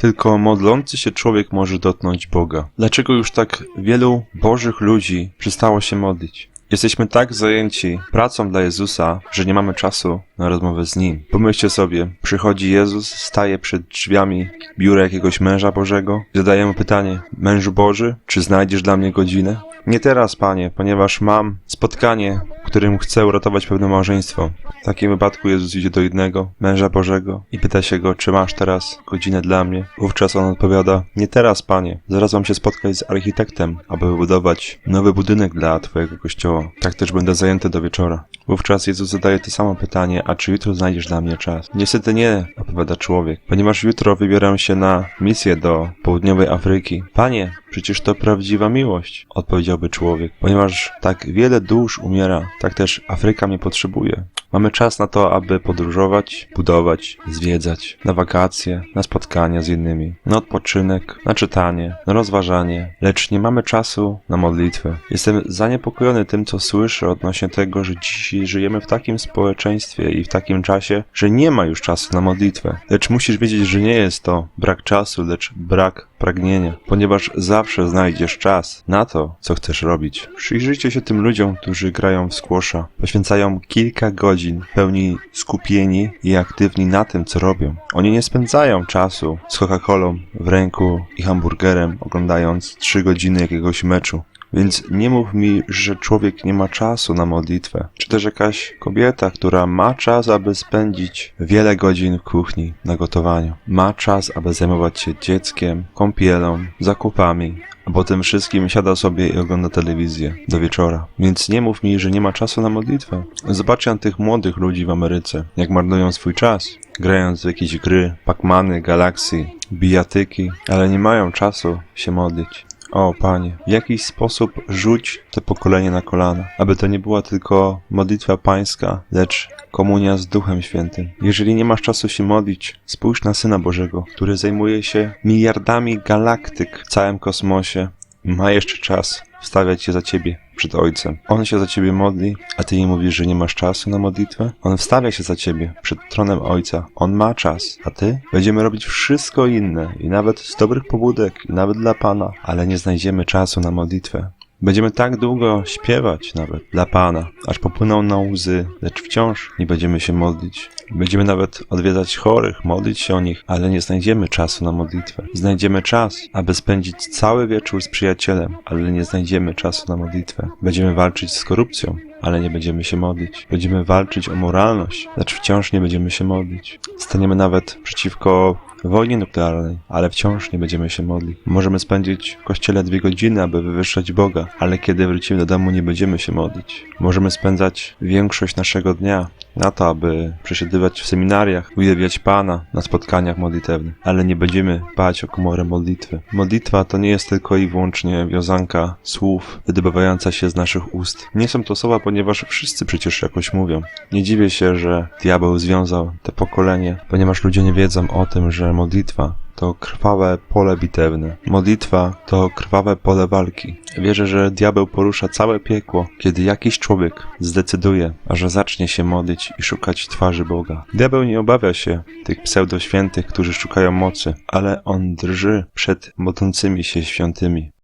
Tylko modlący się człowiek może dotknąć Boga. Dlaczego już tak wielu bożych ludzi przestało się modlić? Jesteśmy tak zajęci pracą dla Jezusa, że nie mamy czasu na rozmowę z Nim. Pomyślcie sobie, przychodzi Jezus, staje przed drzwiami biura jakiegoś męża Bożego, zadaje mu pytanie, mężu Boży, czy znajdziesz dla mnie godzinę? Nie teraz, Panie, ponieważ mam spotkanie, którym chcę uratować pewne małżeństwo. W takim wypadku Jezus idzie do jednego męża Bożego i pyta się go, czy masz teraz godzinę dla mnie? Wówczas on odpowiada, nie teraz, Panie, zaraz mam się spotkać z architektem, aby wybudować nowy budynek dla Twojego kościoła. Tak też będę zajęty do wieczora. Wówczas Jezus zadaje to samo pytanie, a czy jutro znajdziesz dla mnie czas? Niestety nie, odpowiada człowiek, ponieważ jutro wybieram się na misję do południowej Afryki. Panie, przecież to prawdziwa miłość, odpowiedziałby człowiek. Ponieważ tak wiele dusz umiera, tak też Afryka mnie potrzebuje. Mamy czas na to, aby podróżować, budować, zwiedzać, na wakacje, na spotkania z innymi, na odpoczynek, na czytanie, na rozważanie, lecz nie mamy czasu na modlitwę. Jestem zaniepokojony tym, co słyszę odnośnie tego, że dzisiaj żyjemy w takim społeczeństwie i w takim czasie, że nie ma już czasu na modlitwę. Lecz musisz wiedzieć, że nie jest to brak czasu, lecz brak pragnienia, ponieważ zawsze znajdziesz czas na to, co chcesz robić. Przyjrzyjcie się tym ludziom, którzy grają w squasha. Poświęcają kilka godzin pełni skupieni i aktywni na tym, co robią. Oni nie spędzają czasu z Coca-Colą w ręku i hamburgerem, oglądając trzy godziny jakiegoś meczu. Więc nie mów mi, że człowiek nie ma czasu na modlitwę. Czy też jakaś kobieta, która ma czas, aby spędzić wiele godzin w kuchni na gotowaniu. Ma czas, aby zajmować się dzieckiem, kąpielą, zakupami, a po tym wszystkim siada sobie i ogląda telewizję do wieczora. Więc nie mów mi, że nie ma czasu na modlitwę. Zobaczcie na tych młodych ludzi w Ameryce, jak marnują swój czas, grając w jakieś gry, Pac-Many, Galaxy, bijatyki, ale nie mają czasu się modlić. O Panie, w jakiś sposób rzuć to pokolenie na kolana, aby to nie była tylko modlitwa pańska, lecz komunia z Duchem Świętym. Jeżeli nie masz czasu się modlić, spójrz na Syna Bożego, który zajmuje się miliardami galaktyk w całym kosmosie ma jeszcze czas wstawiać się za ciebie przed Ojcem. On się za ciebie modli, a ty jej mówisz, że nie masz czasu na modlitwę? On wstawia się za ciebie przed tronem Ojca. On ma czas, a ty? Będziemy robić wszystko inne i nawet z dobrych pobudek, i nawet dla Pana, ale nie znajdziemy czasu na modlitwę. Będziemy tak długo śpiewać nawet dla Pana, aż popłyną na łzy, lecz wciąż nie będziemy się modlić. Będziemy nawet odwiedzać chorych, modlić się o nich, ale nie znajdziemy czasu na modlitwę. Znajdziemy czas, aby spędzić cały wieczór z przyjacielem, ale nie znajdziemy czasu na modlitwę. Będziemy walczyć z korupcją, ale nie będziemy się modlić. Będziemy walczyć o moralność, lecz wciąż nie będziemy się modlić. Staniemy nawet przeciwko wojnie nuklearnej, ale wciąż nie będziemy się modlić. Możemy spędzić w kościele dwie godziny, aby wywyższać Boga, ale kiedy wrócimy do domu, nie będziemy się modlić. Możemy spędzać większość naszego dnia na to, aby przesiadywać w seminariach, uwielbiać Pana na spotkaniach modlitewnych, ale nie będziemy dbać o komorę modlitwy. Modlitwa to nie jest tylko i wyłącznie wiązanka słów wydobywająca się z naszych ust. Nie są to słowa, ponieważ wszyscy przecież jakoś mówią. Nie dziwię się, że diabeł związał to pokolenie, ponieważ ludzie nie wiedzą o tym, że modlitwa to krwawe pole bitewne. Modlitwa to krwawe pole walki. Wierzę, że diabeł porusza całe piekło, kiedy jakiś człowiek zdecyduje, że zacznie się modlić i szukać twarzy Boga. Diabeł nie obawia się tych pseudoświętych, którzy szukają mocy, ale on drży przed modlącymi się świętymi.